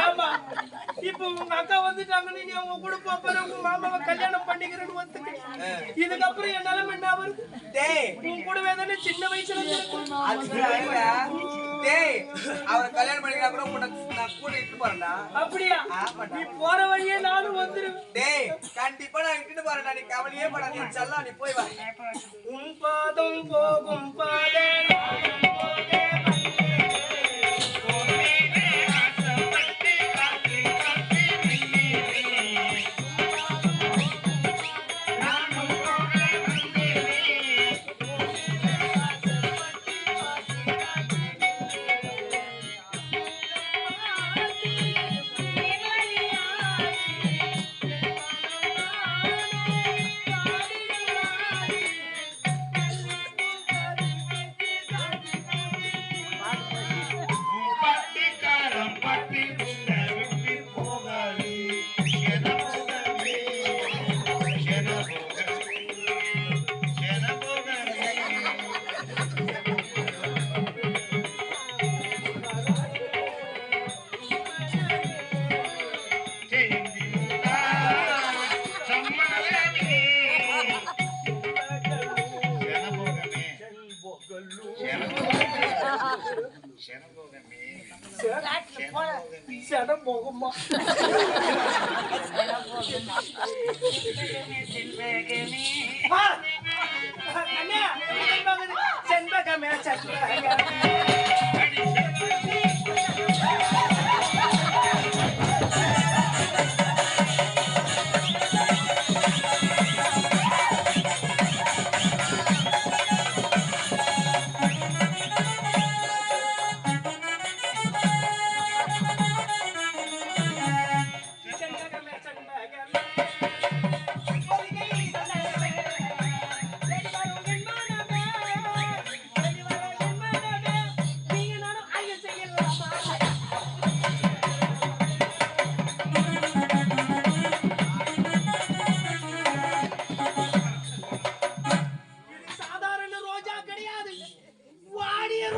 ஏம்மா, இப்ப உங்க அக்கா வந்துட்டாங்கன்னு நீ அவங்க கூட போற உங்க மாமாவை கல்யாணம் பண்ணிக்கிறேன்னு ஒத்துக்க இதுக்கப்புறம் என் நிலைமை என்ன வருது டேய். உன் கூடவே தானே சின்ன வயசுல. டேய் அவரை கல்யாணம் பண்ணிக்கிறா கூட உன்னை நான் கூட இட்டு போறேன்டா. அப்படியா. நீ போற வழியே நானும் வந்துருவேன். டேய் கண்டிப்பா நான் இட்டுட்டு போறேன்டா. நீ கவலையே படாத. நீ செல்லம் நீ போய் வா. உன் பாதம் போகும் பாதை 想到我个妈里的宝你心里的宝贝心里的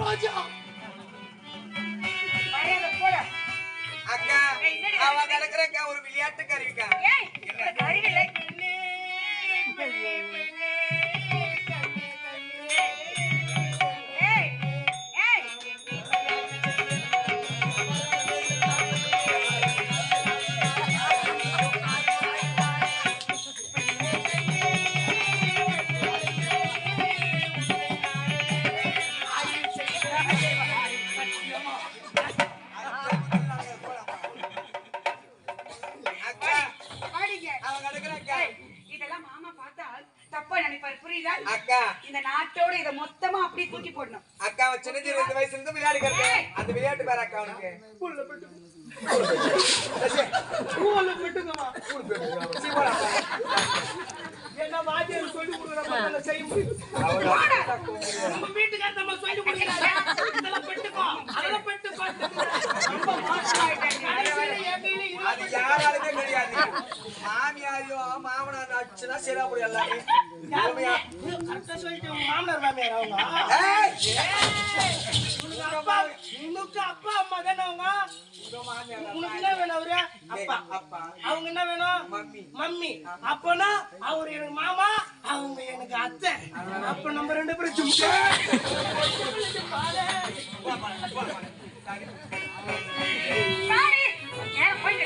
ரோஜா அக்கா அவ கிடக்குறக்கா ஒரு விளையாட்டுக்காரி இருக்கா அக்கா இதெல்லாம் மாமா பார்த்தா தப்பா நினைப்பாரு. புரியுதா? அக்கா. இந்த நாட்டோட இத மொத்தமா அப்படியே தூக்கி போடணும். அக்கா அவன் சின்ன இருபது வயசுல இருந்து விளையாடுகிறது அந்த விளையாட்டு பேர் அக்கா அவனுக்கு. புல்ல பெட்டு பூல பெட்டுங்கம்மா சீ, போடா. என்ன வாத்தியார் சொல்லி கொடுக்குற செய்ய முடியும். நம்ம வீட்டுக்கார நம்ம சொல்லி கொடுக்குறாங்க கையில அது யாராலுமே கிடையாது மாமியாரையும் மாமனார் அடிச்சுதான் சரியா போடும் எல்லாமே மாமனார் மாமியார் அவங்க. உனக்கு அப்பா அம்மா தானே அவங்க? உனக்கு என்ன வேணும் அவரு? அப்பா. அப்பா அவங்க என்ன வேணும்? மம்மி. மம்மி. அப்பனா அவர் எனக்கு மாமா அவங்க எனக்கு அத்தை. அப்ப நம்ம ரெண்டு பேரும் ஜும்கா. சாமி, ஏன் போய்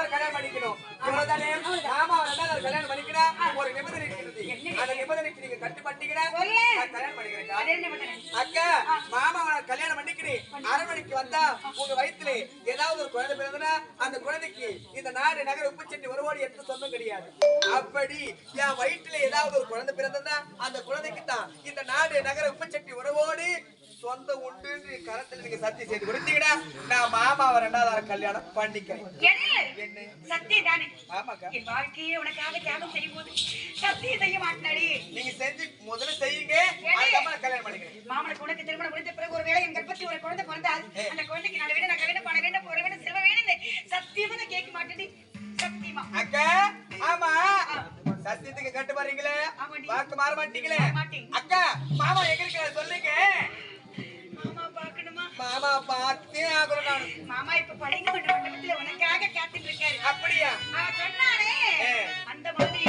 ஒரு கல்யாணம் பண்ணிக்கணும். இவ்வளவுதானே? மாமாவை ரெண்டாவது ஒரு கல்யாணம் பண்ணிக்கினா, ஒரு நிபந்தனை இருக்கிறது. அந்த நிபந்தனைக்கு நீங்க கட்டுப்பட்டீங்கன்னா, சொல்லு. நான் கல்யாணம் பண்ணிக்கிறேன்க்கா. அது என்ன பண்ணு? அக்கா, மாமாவை நான் கல்யாணம் பண்ணிக்கிறேன். அரண்மனைக்கு வந்தா, உங்க வயித்துல ஏதாவது ஒரு குழந்தை பிறந்ததுன்னா, அந்த குழந்தைக்கு இந்த நாடு நகர உப்பு சட்டி ஒருவோடு எந்த சொந்தம் கிடையாது அப்படி என் வயிற்றுல ஏதாவது ஒரு குழந்தை பிறந்ததுன்னா அந்த குழந்தைக்கு தான் இந்த நாடு நகர உப்பு சட்டி உறவோடு சொந்தம் உண்டு கரத்துல நீங்க சத்தியம் செய்து கொடுத்தீங்கன்னா நான் மாமாவை ரெண்டாவது கல்யாணம் பண்ணிக்கிறேன். என்ன? சத்தியம் தானே ஆமாக்கா என் வாழ்க்கையே உனக்காக தியாகம் செய்யும் போது சத்தியம் செய்ய மாட்டேனடி. நீங்க செஞ்சு முதல்ல செய்யுங்க அதுக்கப்புறம் நான் கல்யாணம் பண்ணிக்கிறேன். மாமனுக்கு உனக்கு திருமணம் முடிஞ்ச பிறகு ஒரு வேளை என் கர்ப்பத்தில் ஒரு குழந்தை பிறந்தால் அந்த குழந்தைக்கு நல்ல வேணும் நகை வேணும் பணம் வேணும் போற வேணும் செல்வ வேணும் சத்தியமா நான் கேட்க மாட்டேடி சத்தியமா. அக்கா ஆமா. சத்தியத்துக்கு கட்டு பாருங்களே. வாக்கு மாற மாட்டீங்களே. அக்கா மாமா எங்க சொல்லுங்க. மாமா பார்த்தே ஆகணும் நான். மாமா இப்ப பளிங்கு மண்டபத்துல உனக்காக காத்துட்டு இருக்காரு. அப்படியா? அவன் சொன்னானே ஏ. அந்த மாதிரி